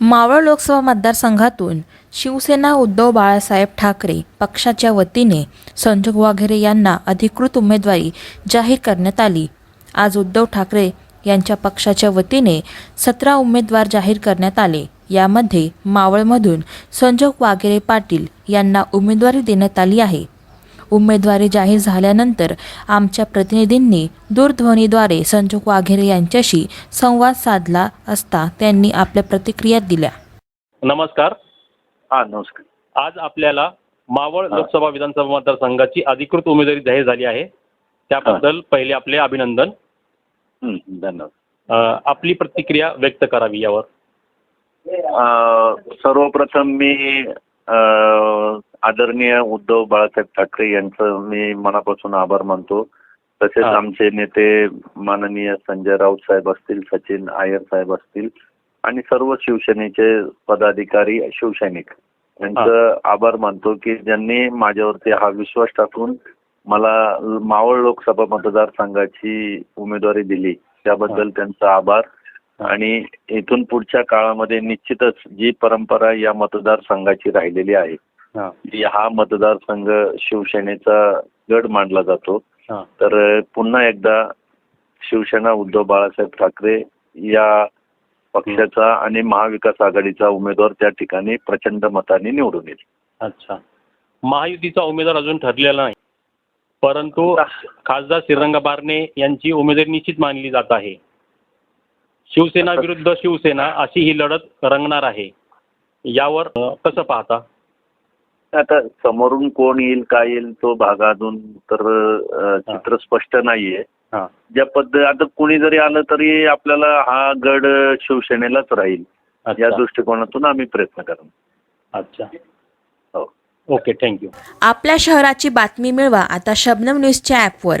मावळ लोकसभा मतदारसंघातून शिवसेना उद्धव बाळासाहेब ठाकरे पक्षाच्या वतीने संजोग वाघेरे यांना अधिकृत उमेदवारी जाहीर करण्यात आली. आज उद्धव ठाकरे यांच्या पक्षाच्या वतीने सतरा उमेदवार जाहीर करण्यात आले. यामध्ये मावळमधून संजोग वाघेरे पाटील यांना उमेदवारी देण्यात आली आहे. उमेदवारी जाहीर झाल्यानंतर आमच्या प्रतिनिधींनी दूरध्वनीद्वारे संजोग वाघेरे यांच्याशी संवाद साधला असता त्यांनी आपल्या प्रतिक्रिया दिल्या. नमस्कार. हा नमस्कार. आज आपल्याला मावळ. लोकसभा विधानसभा मतदारसंघाची अधिकृत उमेदवारी जाहीर झाली आहे. त्याबद्दल पहिले आपले अभिनंदन. हं, धन्यवाद. आपली प्रतिक्रिया व्यक्त करावी यावर. सर्वप्रथम मी आदरणीय उद्धव बाळासाहेब ठाकरे यांचं मी मनापासून आभार मानतो तसेच. आमचे नेते माननीय संजय राऊत साहेब असतील सचिन आयर साहेब असतील आणि सर्व शिवसेनेचे पदाधिकारी शिवसैनिक यांचं आभार मानतो की ज्यांनी माझ्यावरती हा विश्वास टाकून मला मावळ लोकसभा मतदारसंघाची उमेदवारी दिली त्याबद्दल त्यांचा आभार. आणि इथून पुढच्या काळामध्ये निश्चितच जी परंपरा या मतदारसंघाची राहिलेली आहे हा, की हा मतदारसंघ शिवसेनेचा गड मानला जातो. तर पुन्हा एकदा शिवसेना उद्धव बाळासाहेब ठाकरे या पक्षाचा आणि महाविकास आघाडीचा उमेदवार त्या ठिकाणी प्रचंड मताने निवडून येईल. अच्छा. महायुतीचा उमेदवार अजून ठरलेला नाही. परंतु खासदार श्रीरंग बारणे यांची उमेदवारी निश्चित मानली जात आहे. शिवसेना विरुद्ध शिवसेना अशी ही लढत रंगणार आहे. यावर अ, कसं पाहता? आता समोरून कोण येईल काय येईल तो भाग अजून तर अ, चित्र स्पष्ट नाहीये. हा. ज्या पद्धत आता कुणी जरी आलं तरी आपल्याला हा गड शिवसेनेलाच राहील. या अच्छा दृष्टिकोनातून आम्ही प्रयत्न करणार. अच्छा. हो. Okay thank you. आपल्या शहराची बातमी मिळवा आता शबनम न्यूजच्या ॲपवर.